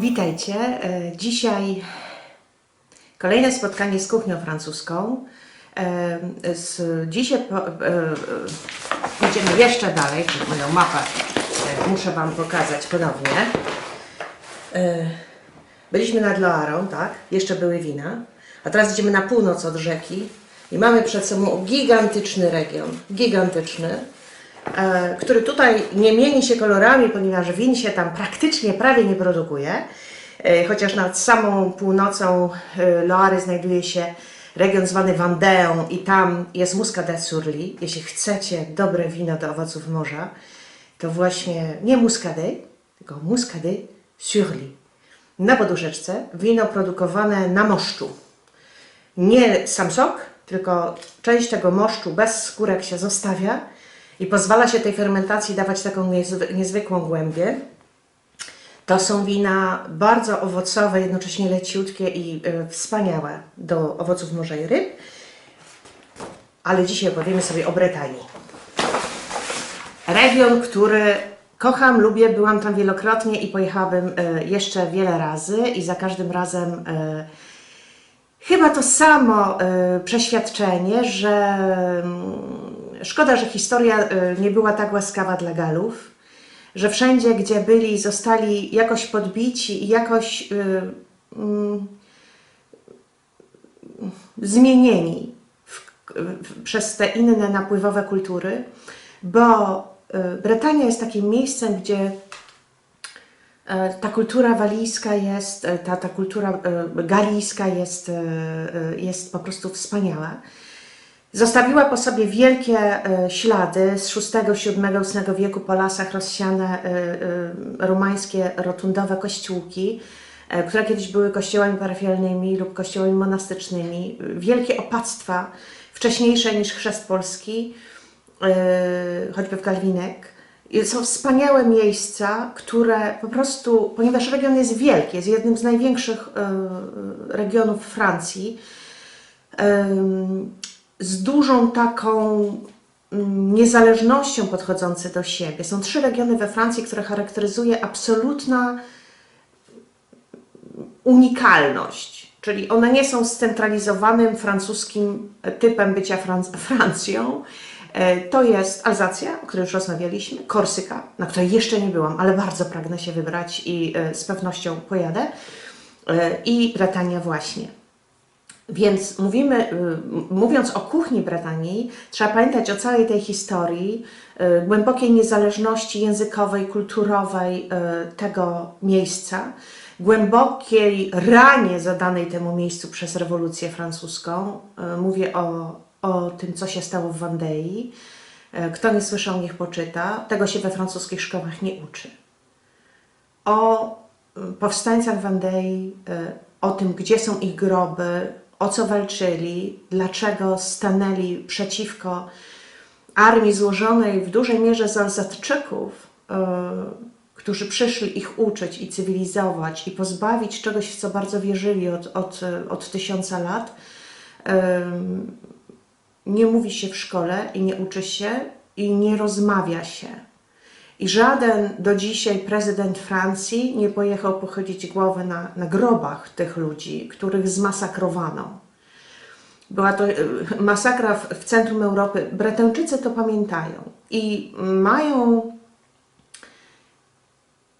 Witajcie. E, Dzisiaj kolejne spotkanie z kuchnią francuską. E, dzisiaj e, idziemy jeszcze dalej. Moją mapę muszę Wam pokazać ponownie. Byliśmy nad Loarą, tak? Jeszcze były wina. A teraz idziemy na północ od rzeki i mamy przed sobą gigantyczny region. Gigantyczny który tutaj nie mieni się kolorami, ponieważ win się tam praktycznie prawie nie produkuje. E, Chociaż nad samą północą e, Loary znajduje się region zwany Vendée i tam jest Muscadet sur Lis. Jeśli chcecie dobre wino do owoców morza, to właśnie nie Muscadet, tylko Muscadet sur Lis. Na poduszeczce wino produkowane na moszczu nie sam sok, tylko część tego moszczu bez skórek się zostawia i pozwala się tej fermentacji dawać taką niezwy- niezwykłą głębię. To są wina bardzo owocowe, jednocześnie leciutkie i y, wspaniałe do owoców morza i ryb. Ale dzisiaj opowiemy sobie o Brytanii. Region, który kocham, lubię, byłam tam wielokrotnie i pojechałabym y, jeszcze wiele razy i za każdym razem y, Chyba to samo przeświadczenie, że mm, szkoda, że historia y, nie była tak łaskawa dla Galów, że wszędzie, gdzie byli, zostali jakoś podbici i jakoś y, mm, zmienieni w, przez te inne napływowe kultury, bo y, Brytania jest takim miejscem, gdzie E, ta kultura walijska jest, ta, ta kultura galijska jest, jest po prostu wspaniała. Zostawiła po sobie wielkie e, ślady z VI, VII, VIII wieku po lasach rozsiane e, e, romańskie rotundowe kościółki, które kiedyś były kościołami parafialnymi lub kościołami monastycznymi. Wielkie opactwa, wcześniejsze niż chrzest polski, choćby w Galwinek. Są wspaniałe miejsca, które po prostu, ponieważ region jest wielki, jest jednym z największych regionów Francji, z dużą taką mm, niezależnością podchodzące do siebie. Są trzy regiony we Francji, które charakteryzuje absolutna unikalność. Czyli one nie są scentralizowanym francuskim typem bycia Franc- Francją. E, To jest Alzacja, o której już rozmawialiśmy, Korsyka, na której jeszcze nie byłam, ale bardzo pragnę się wybrać i e, z pewnością pojadę, E, i Brytania właśnie. Więc mówimy, y, mówiąc o kuchni Brytanii, trzeba pamiętać o całej tej historii, y, głębokiej niezależności językowej, kulturowej y, tego miejsca, głębokiej ranie zadanej temu miejscu przez rewolucję francuską. Mówię o, o tym, co się stało w Wandei. Kto nie słyszał, niech poczyta. Tego się we francuskich szkołach nie uczy o powstańcach Wandei, o tym, gdzie są ich groby, o co walczyli, dlaczego stanęli przeciwko armii złożonej w dużej mierze z Alzatczyków, y, którzy przyszli ich uczyć i cywilizować i pozbawić czegoś, w co bardzo wierzyli od, od, od tysiąca lat. Nie mówi się w szkole i nie uczy się i nie rozmawia się. I żaden do dzisiaj prezydent Francji nie pojechał pochylić głowy na, na grobach tych ludzi, których zmasakrowano. Była to e, masakra w, w centrum Europy. Brytyjczycy to pamiętają i mają.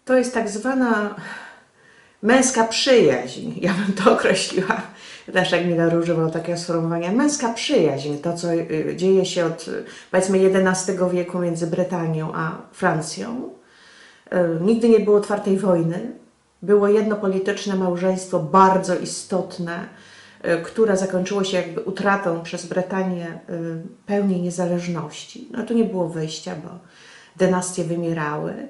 To jest tak zwana męska przyjaźń, ja bym to określiła. Leszek Miller używał takiego sformułowania. Męska przyjaźń, to co y, dzieje się od y, powiedzmy XI wieku między Brytanią a Francją. Y, Nigdy nie było otwartej wojny. Było jedno polityczne małżeństwo bardzo istotne, które zakończyło się jakby utratą przez Brytanię pełnej niezależności. No tu nie było wyjścia, bo dynastie wymierały.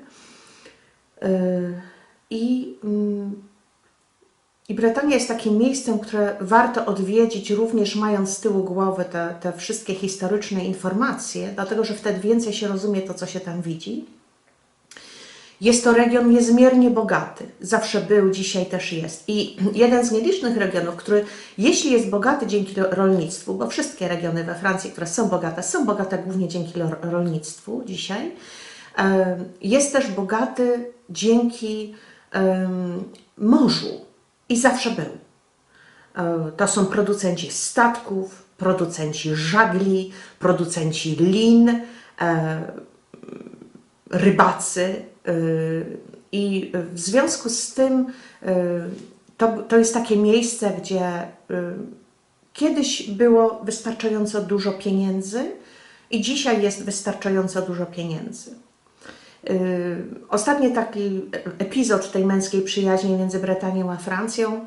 I, mm, I Brytania jest takim miejscem, które warto odwiedzić, również mając z tyłu głowy te, te wszystkie historyczne informacje, dlatego że wtedy więcej się rozumie to, co się tam widzi. Jest to region niezmiernie bogaty. Zawsze był, dzisiaj też jest. I jeden z nielicznych regionów, który, jeśli jest bogaty dzięki ro- rolnictwu, bo wszystkie regiony we Francji, które są bogate, są bogate głównie dzięki rolnictwu dzisiaj, jest też bogaty dzięki morzu i zawsze był. E, To są producenci statków, producenci żagli, producenci lin, e, rybacy. e, I w związku z tym to, to jest takie miejsce, gdzie kiedyś było wystarczająco dużo pieniędzy i dzisiaj jest wystarczająco dużo pieniędzy. Yy, Ostatni taki epizod tej męskiej przyjaźni między Brytanią a Francją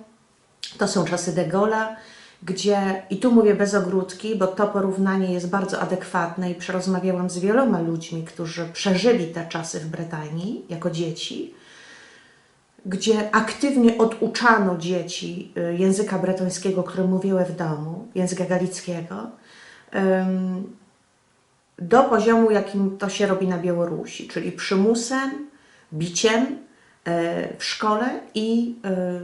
to są czasy de Gaulle'a, gdzie, i tu mówię bez ogródki, bo to porównanie jest bardzo adekwatne i przerozmawiałam z wieloma ludźmi, którzy przeżyli te czasy w Brytanii jako dzieci, gdzie aktywnie oduczano dzieci y, języka bretońskiego, który mówiły w domu, języka galickiego, do poziomu, jakim to się robi na Białorusi, czyli przymusem, biciem e, w szkole i e,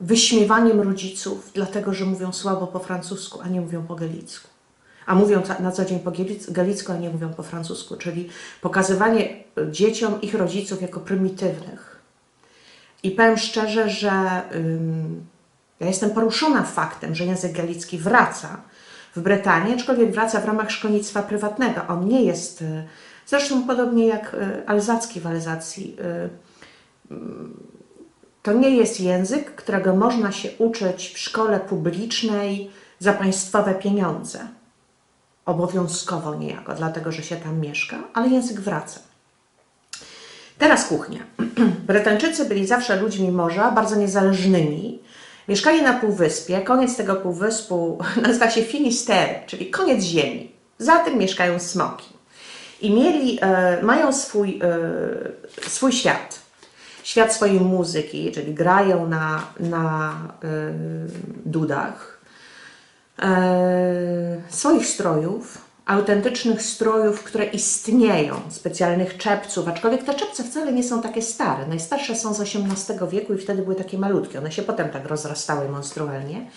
wyśmiewaniem rodziców, dlatego że mówią słabo po francusku, a nie mówią po galicku. A mówią na co dzień po galicku, a nie mówią po francusku, czyli pokazywanie dzieciom ich rodziców jako prymitywnych. I powiem szczerze, że ja jestem poruszona faktem, że język galicki wraca w Brytanii, aczkolwiek wraca w ramach szkolnictwa prywatnego. On nie jest, y, zresztą podobnie jak y, alzacki w Alzacji, y, mm, to nie jest język, którego można się uczyć w szkole publicznej za państwowe pieniądze. Obowiązkowo niejako, dlatego że się tam mieszka, ale język wraca. Teraz kuchnia. Brytańczycy byli zawsze ludźmi morza, bardzo niezależnymi. Mieszkali na półwyspie. Koniec tego półwyspu nazywa się Finisterre, czyli koniec ziemi. Za tym mieszkają smoki. I mieli, e, mają swój, e, swój świat. Świat swojej muzyki, czyli grają na, na e, dudach, e, swoich strojów, autentycznych strojów, które istnieją, specjalnych czepców, aczkolwiek te czepce wcale nie są takie stare. Najstarsze są z XVIII wieku i wtedy były takie malutkie. One się potem tak rozrastały monstrualnie.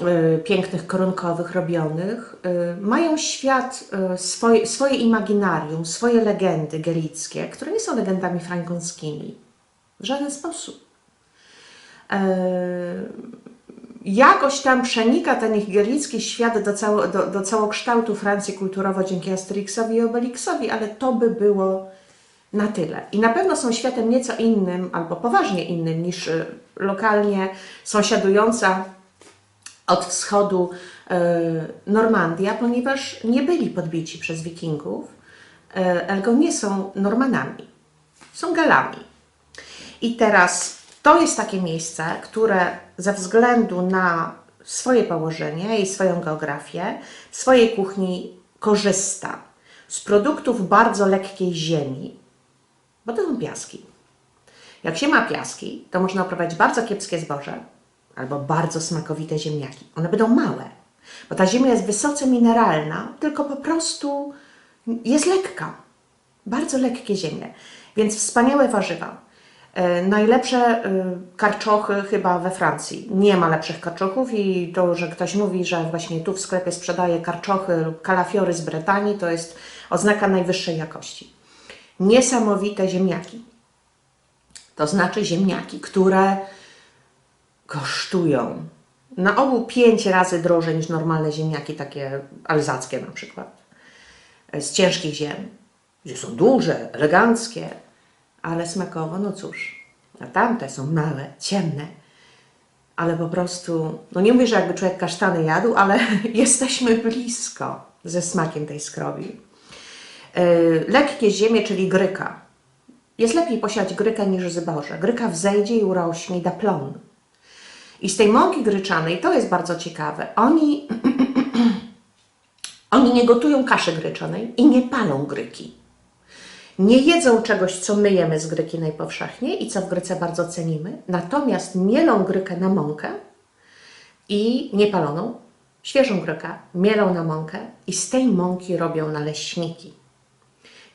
E, Pięknych, koronkowych, robionych. E, Mają świat, e, swoje, swoje imaginarium, swoje legendy gelickie, które nie są legendami frankońskimi. W żaden sposób jakoś tam przenika ten ich świat do, cało, do, do całokształtu Francji kulturowo dzięki Asterixowi i Obelixowi, ale to by było na tyle. I na pewno są światem nieco innym, albo poważnie innym niż y, lokalnie sąsiadująca od wschodu y, Normandia, ponieważ nie byli podbici przez wikingów, y, ergo nie są Normanami, są Galami. I teraz to jest takie miejsce, które ze względu na swoje położenie i swoją geografię, w swojej kuchni korzysta z produktów bardzo lekkiej ziemi, bo to są piaski. Jak się ma piaski, to można prowadzić bardzo kiepskie zboże albo bardzo smakowite ziemniaki. One będą małe, bo ta ziemia jest wysoce mineralna, tylko po prostu jest lekka. Bardzo lekkie ziemie, więc wspaniałe warzywa. E, Najlepsze e, karczochy chyba we Francji. Nie ma lepszych karczochów i to, że ktoś mówi, że właśnie tu w sklepie sprzedaje karczochy lub kalafiory z Brytanii, to jest oznaka najwyższej jakości. Niesamowite ziemniaki. To znaczy ziemniaki, które kosztują na ogół 5 razy drożej niż normalne ziemniaki, takie alzackie na przykład, e, z ciężkich ziem, gdzie są duże, eleganckie, ale smakowo, no cóż, a tamte są małe, ciemne, ale po prostu, no nie mówię, że jakby człowiek kasztany jadł, ale jesteśmy blisko ze smakiem tej skrobi. Yy, lekkie ziemie, czyli gryka. Jest lepiej posiać grykę niż zboże. Gryka wzejdzie i urośnie da plon. I z tej mąki gryczanej, to jest bardzo ciekawe, oni, oni nie gotują kaszy gryczanej i nie palą gryki. Nie jedzą czegoś, co my jemy z gryki najpowszechniej i co w gryce bardzo cenimy, natomiast mielą grykę na mąkę i niepaloną, świeżą grykę, mielą na mąkę i z tej mąki robią naleśniki.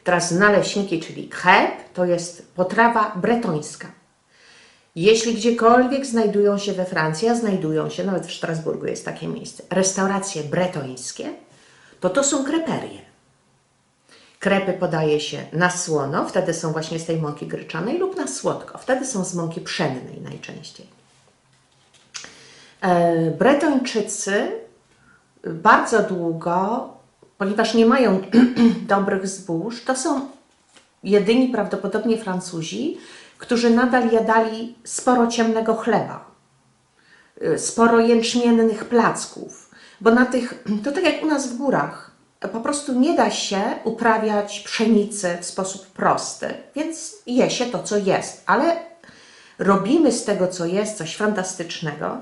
Teraz naleśniki, czyli chleb, to jest potrawa bretońska. Jeśli gdziekolwiek znajdują się we Francji, a znajdują się, nawet w Strasburgu jest takie miejsce, restauracje bretońskie, to to są kreperie. Krepy podaje się na słono, wtedy są właśnie z tej mąki gryczanej, lub na słodko, wtedy są z mąki pszennej najczęściej. E, Bretończycy bardzo długo, ponieważ nie mają dobrych zbóż, to są jedyni prawdopodobnie Francuzi, którzy nadal jadali sporo ciemnego chleba, y, sporo jęczmiennych placków, bo na tych, to tak jak u nas w górach, po prostu nie da się uprawiać pszenicy w sposób prosty, więc je się to, co jest, ale robimy z tego, co jest, coś fantastycznego.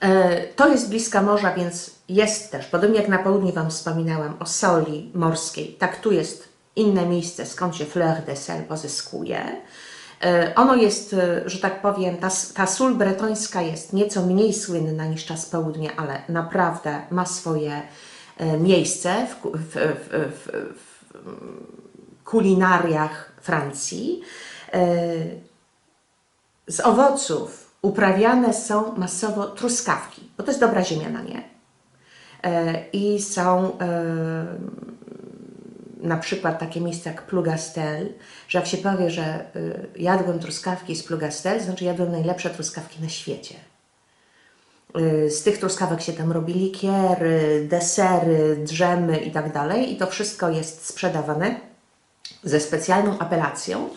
E, To jest bliska morza, więc jest też, podobnie jak na południu Wam wspominałam o soli morskiej, tak tu jest inne miejsce, skąd się fleur de sel pozyskuje. E, Ono jest, e, że tak powiem, ta, ta sól bretońska jest nieco mniej słynna niż ta z południa, ale naprawdę ma swoje miejsce w, w, w, w, kulinariach Francji. E, z owoców uprawiane są masowo truskawki, bo to jest dobra ziemia na nie. E, I są e, na przykład takie miejsca jak Plugastel, że jak się powie, że jadłem truskawki z Plugastel, znaczy jadłem najlepsze truskawki na świecie. Y, Z tych truskawek się tam robi likiery, desery, drzemy i tak i to wszystko jest sprzedawane ze specjalną apelacją.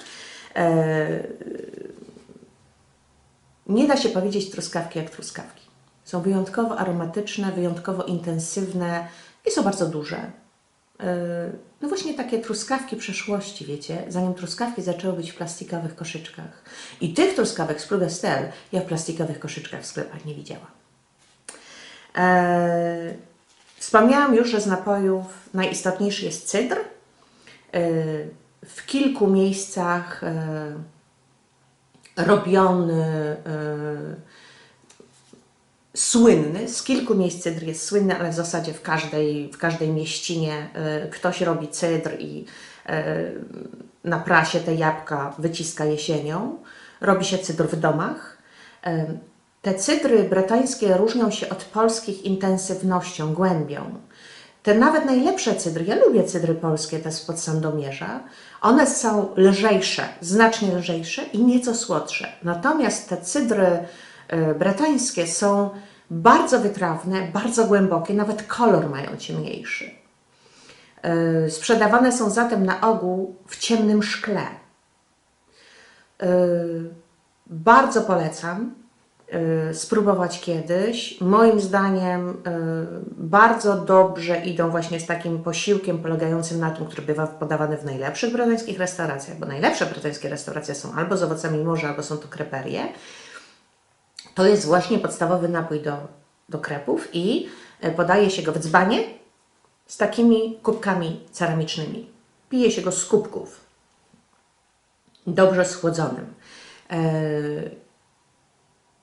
E, Nie da się powiedzieć truskawki jak truskawki. Są wyjątkowo aromatyczne, wyjątkowo intensywne i są bardzo duże. Yy, No właśnie takie truskawki przeszłości, wiecie, zanim truskawki zaczęły być w plastikowych koszyczkach. I tych truskawek z Plugastel ja w plastikowych koszyczkach w sklepach nie widziałam. Eee, wspomniałam już, że z napojów najistotniejszy jest cydr. Eee, w kilku miejscach eee, robiony słynny, z kilku miejsc cydr jest słynny, ale w zasadzie w każdej, w każdej mieścinie ktoś robi cydr i na prasie te jabłka wyciska jesienią. Robi się cydr w domach. Y, te cydry bretońskie różnią się od polskich intensywnością, głębią. Te nawet najlepsze cydry, ja lubię cydry polskie, te spod Sandomierza, one są lżejsze, znacznie lżejsze i nieco słodsze. Natomiast te cydry e, bretońskie są bardzo wytrawne, bardzo głębokie, nawet kolor mają ciemniejszy. E, Sprzedawane są zatem na ogół w ciemnym szkle. E, Bardzo polecam spróbować kiedyś. Moim zdaniem e, bardzo dobrze idą właśnie z takim posiłkiem polegającym na tym, który bywa podawany w najlepszych bretońskich restauracjach, bo najlepsze bretońskie restauracje są albo z owocami morza, albo są to kreperie. To jest właśnie podstawowy napój do, do krepów i e, podaje się go w dzbanie z takimi kubkami ceramicznymi. Pije się go z kubków, dobrze schłodzonym.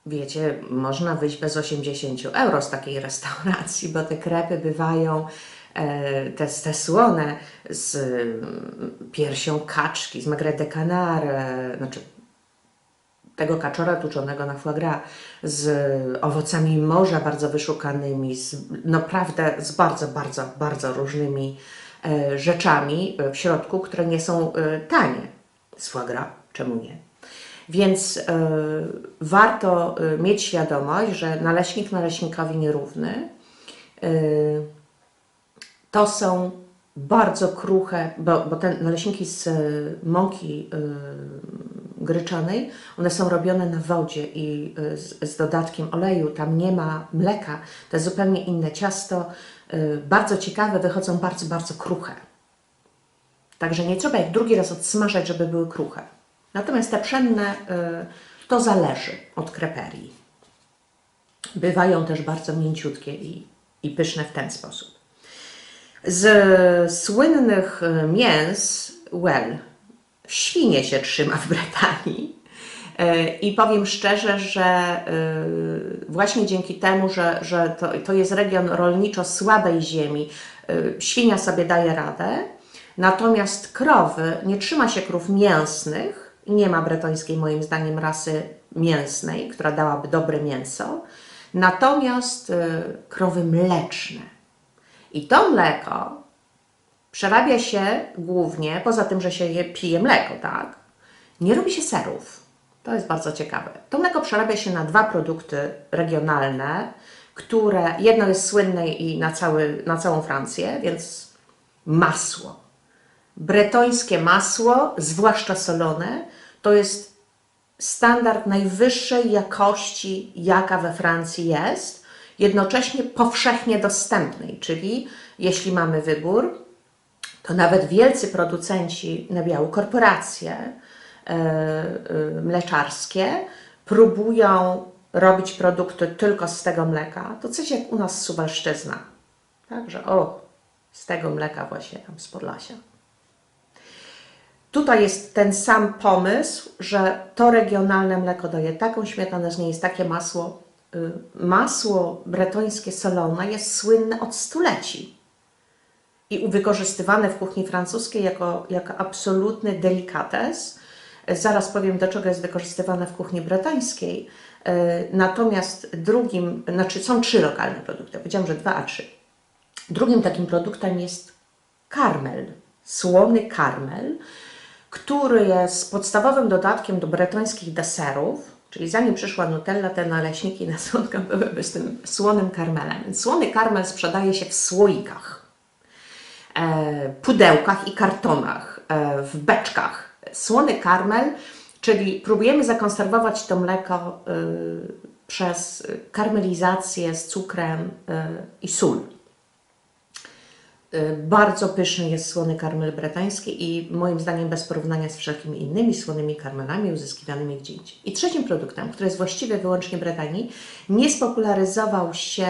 Wiecie, można wyjść bez 80 euro z takiej restauracji, bo te krepy bywają e, te, te słone z mm, piersią kaczki, z magret de canard, e, znaczy tego kaczora tuczonego na foie gras, z owocami morza bardzo wyszukanymi, z naprawdę z bardzo, bardzo, bardzo różnymi e, rzeczami w środku, które nie są e, tanie. Z foie gras, czemu nie? Więc e, warto e, mieć świadomość, że naleśnik naleśnikowi nierówny. E, to są bardzo kruche, bo, bo te naleśniki z mąki gryczanej, one są robione na wodzie i z, z dodatkiem oleju, tam nie ma mleka, to jest zupełnie inne ciasto. Bardzo ciekawe, wychodzą bardzo, bardzo kruche. Także nie trzeba ich drugi raz odsmażać, żeby były kruche. Natomiast te pszenne y, to zależy od kreperii. Bywają też bardzo mięciutkie i, i pyszne w ten sposób. Z słynnych y, mięs, well, świnie się trzyma w Brytanii. Y, I powiem szczerze, że właśnie dzięki temu, że, że to, to jest region rolniczo słabej ziemi, świnia sobie daje radę. Natomiast krowy, nie trzyma się krów mięsnych, nie ma bretońskiej moim zdaniem rasy mięsnej, która dałaby dobre mięso. Natomiast y, krowy mleczne. I to mleko przerabia się głównie, poza tym, że się je, pije mleko, tak? Nie robi się serów. To jest bardzo ciekawe. To mleko przerabia się na dwa produkty regionalne, które jedno jest słynne i na, cały, na całą Francję, więc masło. Bretońskie masło, zwłaszcza solone, to jest standard najwyższej jakości, jaka we Francji jest, jednocześnie powszechnie dostępnej, czyli jeśli mamy wybór, to nawet wielcy producenci nabiału, korporacje e, e, mleczarskie próbują robić produkty tylko z tego mleka. To coś jak u nas Suwalszczyzna. Także o, z tego mleka właśnie tam z Podlasia. Tutaj jest ten sam pomysł, że to regionalne mleko daje taką śmietanę, że nie jest takie masło. Y, Masło bretońskie solone jest słynne od stuleci i wykorzystywane w kuchni francuskiej jako, jako absolutny delikates. Zaraz powiem, do czego jest wykorzystywane w kuchni bretońskiej. Y, Natomiast drugim, znaczy są trzy lokalne produkty, powiedziałam, że dwa a trzy. Drugim takim produktem jest karmel, słony karmel, który jest podstawowym dodatkiem do bretońskich deserów, czyli zanim przyszła Nutella, te naleśniki na słodko byłyby z tym słonym karmelem. Słony karmel sprzedaje się w słoikach, e, pudełkach i kartonach, e, w beczkach. Słony karmel, czyli próbujemy zakonserwować to mleko y, przez karmelizację z cukrem y, i sól. Y, Bardzo pyszny jest słony karmel bretański i moim zdaniem bez porównania z wszelkimi innymi słonymi karmelami uzyskiwanymi gdzie indziej. I trzecim produktem, który jest właściwie wyłącznie Brytanii, nie spopularyzował się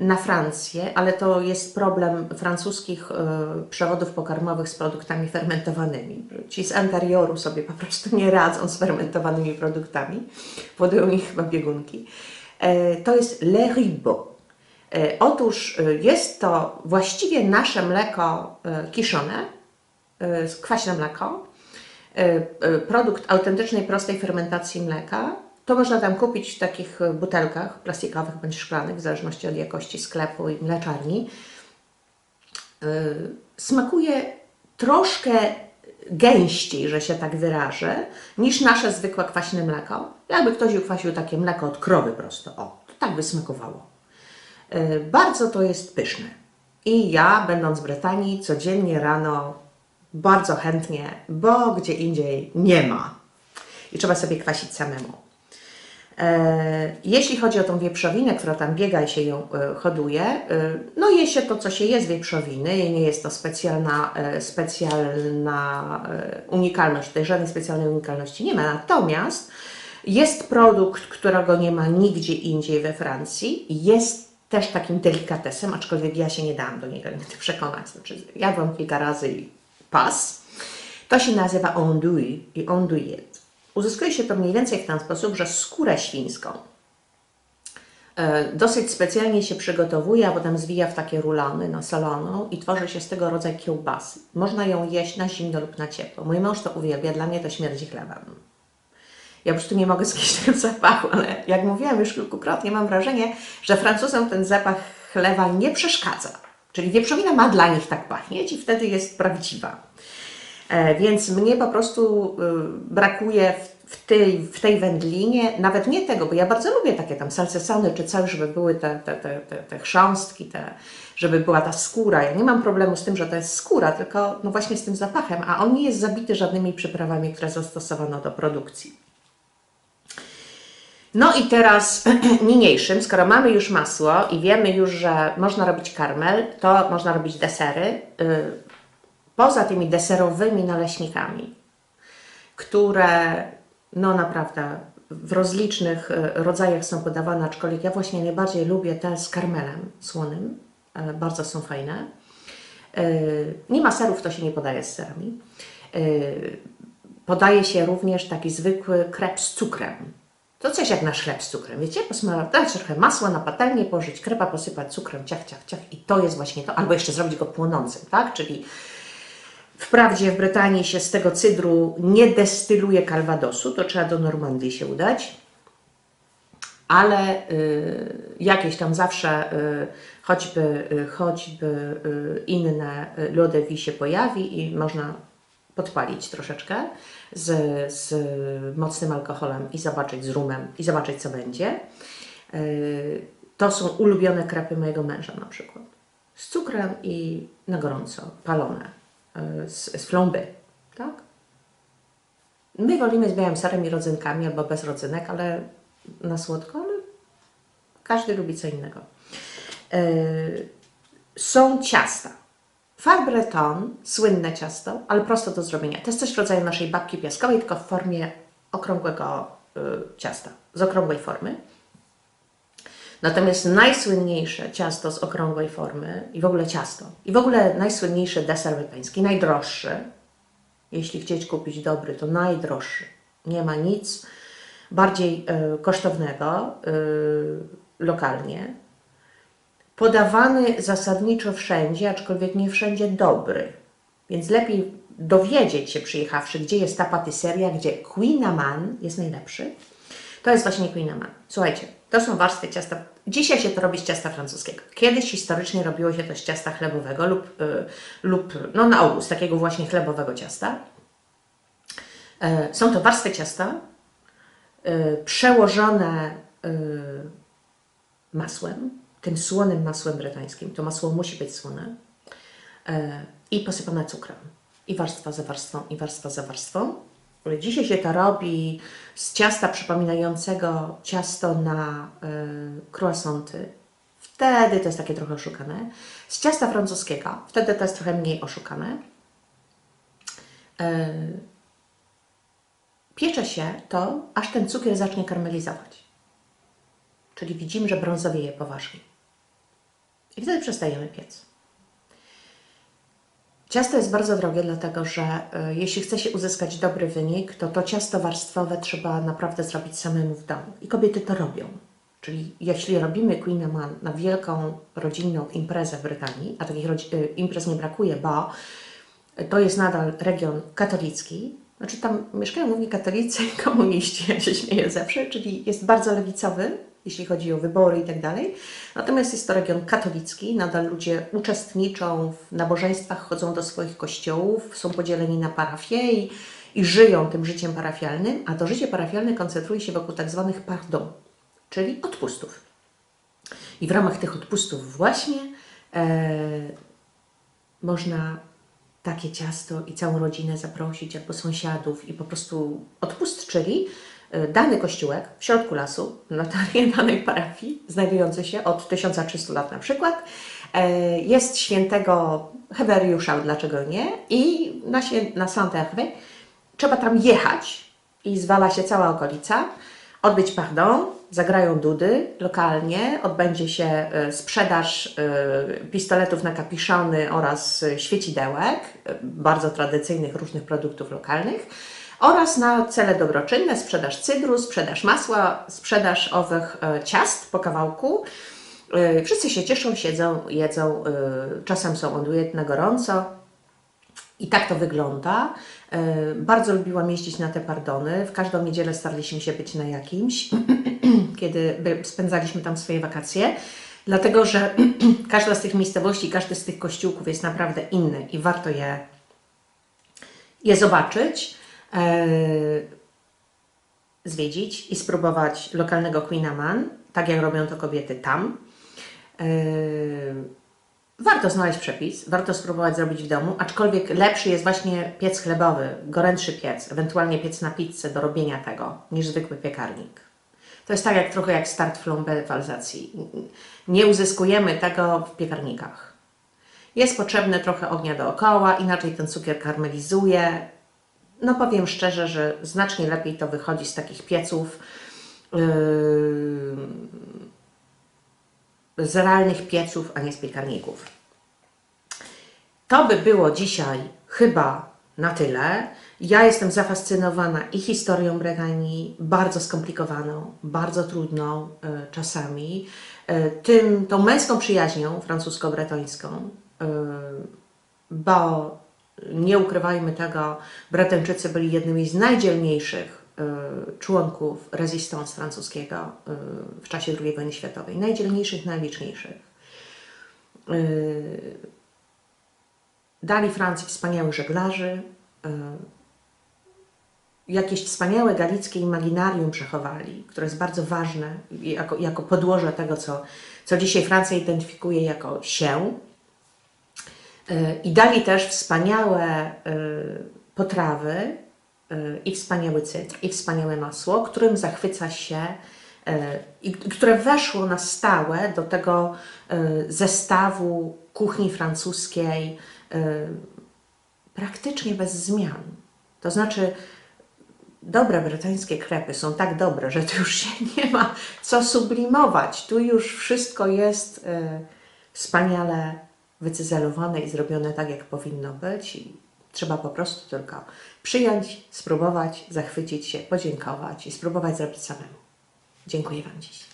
na Francję, ale to jest problem francuskich y, przewodów pokarmowych z produktami fermentowanymi. Ci z anterioru sobie po prostu nie radzą z fermentowanymi produktami, podają ich chyba biegunki. E, to jest Le Ribot. E, Otóż e, jest to właściwie nasze mleko e, kiszone, kwaśne mleko, produkt autentycznej, prostej fermentacji mleka. To można tam kupić w takich butelkach plastikowych bądź szklanych, w zależności od jakości sklepu i mleczarni. Smakuje troszkę gęściej, że się tak wyrażę, niż nasze zwykłe kwaśne mleko. Jakby ktoś ukwasił takie mleko od krowy prosto, o, to tak by smakowało. E, Bardzo to jest pyszne. I ja, będąc w Brytanii, codziennie rano bardzo chętnie, bo gdzie indziej nie ma. I trzeba sobie kwasić samemu. E, Jeśli chodzi o tą wieprzowinę, która tam biega i się ją e, hoduje, no je się to, co się je z wieprzowiny i nie jest to specjalna, specjalna unikalność, tutaj żadnej specjalnej unikalności nie ma. Natomiast jest produkt, którego nie ma nigdzie indziej we Francji, jest też takim delikatesem, aczkolwiek ja się nie dałam do niego nigdy przekonać. Znaczy, jadłam kilka razy i pas. To się nazywa andouille i andouillette. Uzyskuje się to mniej więcej w ten sposób, że skórę świńską e, dosyć specjalnie się przygotowuje, a potem zwija w takie rulony na saloną i tworzy się z tego rodzaj kiełbasy. Można ją jeść na zimno lub na ciepło. Mój mąż to uwielbia, dla mnie to śmierdzi chlebem. Ja po prostu nie mogę znieść tego zapachu, ale jak mówiłam już kilkukrotnie, mam wrażenie, że Francuzom ten zapach chleba nie przeszkadza. Czyli wieprzowina ma dla nich tak pachnieć i wtedy jest prawdziwa. E, Więc mnie po prostu y, brakuje w, w, tej, w tej wędlinie, nawet nie tego, bo ja bardzo lubię takie tam salsesony czy coś, żeby były te, te, te, te, te chrząstki, te, żeby była ta skóra. Ja nie mam problemu z tym, że to jest skóra, tylko no właśnie z tym zapachem, a on nie jest zabity żadnymi przyprawami, które zastosowano do produkcji. No i teraz niniejszym, skoro mamy już masło i wiemy już, że można robić karmel, to można robić desery. y, Poza tymi deserowymi naleśnikami, które no naprawdę w rozlicznych y, rodzajach są podawane, aczkolwiek ja właśnie najbardziej lubię te z karmelem słonym, y, bardzo są fajne. Nie ma serów, to się nie podaje z serami. Podaje się również taki zwykły krep z cukrem. To coś jak nasz chleb z cukrem, wiecie? Posma- dać trochę masła na patelnię, położyć krepa, posypać cukrem, ciach, ciach, ciach i to jest właśnie to. Albo jeszcze zrobić go płonącym, tak? Czyli wprawdzie w Brytanii się z tego cydru nie destyluje kalwadosu, to trzeba do Normandii się udać. ale y, jakieś tam zawsze y, choćby, y, choćby y, inne y, lodewi się pojawi i można podpalić troszeczkę z, z mocnym alkoholem i zobaczyć z rumem i zobaczyć co będzie. Y, To są ulubione krepy mojego męża na przykład. Z cukrem i na gorąco, palone. y, Z, z flomby, tak? My wolimy z białym serem i rodzynkami albo bez rodzynek, ale na słodko, ale każdy lubi co innego. Yy, są ciasta. Far breton, słynne ciasto, ale prosto do zrobienia. To jest coś w rodzaju naszej babki piaskowej, tylko w formie okrągłego y, ciasta, z okrągłej formy. Natomiast najsłynniejsze ciasto z okrągłej formy i w ogóle ciasto, i w ogóle najsłynniejszy deser wegański, najdroższy, jeśli chcieć kupić dobry, to najdroższy. Nie ma nic bardziej e, kosztownego e, lokalnie. Podawany zasadniczo wszędzie, aczkolwiek nie wszędzie dobry. Więc lepiej dowiedzieć się przyjechawszy, gdzie jest ta patyseria, gdzie Queen Aman jest najlepszy. To jest właśnie Queen Aman. Słuchajcie, to są warstwy ciasta. Dzisiaj się to robi z ciasta francuskiego. Kiedyś historycznie robiło się to z ciasta chlebowego lub, y, lub no na ogół z takiego właśnie chlebowego ciasta. E, Są to warstwy ciasta y, przełożone y, masłem, tym słonym masłem brytańskim. To masło musi być słone e, i posypane cukrem. I warstwa za warstwą, i warstwa za warstwą. Dzisiaj się to robi z ciasta przypominającego ciasto na y, croissanty. Wtedy to jest takie trochę oszukane. Z ciasta francuskiego. Wtedy to jest trochę mniej oszukane. E, piecze się to, aż ten cukier zacznie karmelizować. Czyli widzimy, że brązowieje poważnie. I wtedy przestajemy piec. Ciasto jest bardzo drogie, dlatego że y, jeśli chce się uzyskać dobry wynik, to to ciasto warstwowe trzeba naprawdę zrobić samemu w domu. I kobiety to robią. Czyli jeśli robimy Queen Amman na wielką rodzinną imprezę w Brytanii, a takich y, imprez nie brakuje, bo to jest nadal region katolicki, znaczy tam mieszkają głównie katolicy i komuniści, ja się śmieję zawsze, czyli jest bardzo lewicowy, jeśli chodzi o wybory i tak dalej. Natomiast jest to region katolicki, nadal ludzie uczestniczą w nabożeństwach, chodzą do swoich kościołów, są podzieleni na parafie i, i żyją tym życiem parafialnym, a to życie parafialne koncentruje się wokół tak zwanych pardon, czyli odpustów. I w ramach tych odpustów właśnie e, można takie ciasto i całą rodzinę zaprosić, albo sąsiadów i po prostu odpust, czyli dany kościółek w środku lasu, na terenie danej parafii, znajdujący się od 1300 lat na przykład, e, jest świętego Heweriusza, dlaczego nie, i na, na Saint-Hervé trzeba tam jechać i zwala się cała okolica, odbyć pardon, zagrają dudy lokalnie, odbędzie się e, sprzedaż e, pistoletów na kapiszony oraz e, świecidełek, e, bardzo tradycyjnych różnych produktów lokalnych oraz na cele dobroczynne sprzedaż cydru, sprzedaż masła, sprzedaż owych e, ciast po kawałku. E, Wszyscy się cieszą, siedzą, jedzą, e, czasem są oduje na gorąco. I tak to wygląda. Bardzo lubiłam jeździć na te pardony. W każdą niedzielę staraliśmy się być na jakimś, kiedy spędzaliśmy tam swoje wakacje. Dlatego, że każda z tych miejscowości, każdy z tych kościółków jest naprawdę inny i warto je, je zobaczyć, zwiedzić i spróbować lokalnego Queen Amman, tak jak robią to kobiety tam. E, Warto znaleźć przepis, warto spróbować zrobić w domu, aczkolwiek lepszy jest właśnie piec chlebowy, gorętszy piec, ewentualnie piec na pizzę do robienia tego, niż zwykły piekarnik. To jest tak jak trochę jak start flambé w Alzacji. Nie uzyskujemy tego w piekarnikach. Jest potrzebne trochę ognia dookoła, inaczej ten cukier karmelizuje. No powiem szczerze, że znacznie lepiej to wychodzi z takich pieców, yy, z realnych pieców, a nie z piekarników. To by było dzisiaj chyba na tyle. Ja jestem zafascynowana i historią Brytanii, bardzo skomplikowaną, bardzo trudną e, czasami, e, tym, tą męską przyjaźnią francusko-bretońską, e, bo nie ukrywajmy tego, Bretończycy byli jednymi z najdzielniejszych y, członków resistance francuskiego y, w czasie II wojny światowej. Najdzielniejszych, najliczniejszych. Y, Dali Francji wspaniałych żeglarzy, jakieś wspaniałe galickie imaginarium przechowali, które jest bardzo ważne jako, jako podłoże tego, co, co dzisiaj Francja identyfikuje jako się. I dali też wspaniałe y, potrawy y, i wspaniały cydr, i wspaniałe masło, którym zachwyca się y, i które weszło na stałe do tego zestawu kuchni francuskiej praktycznie bez zmian. To znaczy, dobre brytyjskie krepy są tak dobre, że tu już się nie ma co sublimować. Tu już wszystko jest e, wspaniale wycyzelowane i zrobione tak, jak powinno być. I trzeba po prostu tylko przyjąć, spróbować, zachwycić się, podziękować i spróbować zrobić samemu. Dziękuję Wam dziś.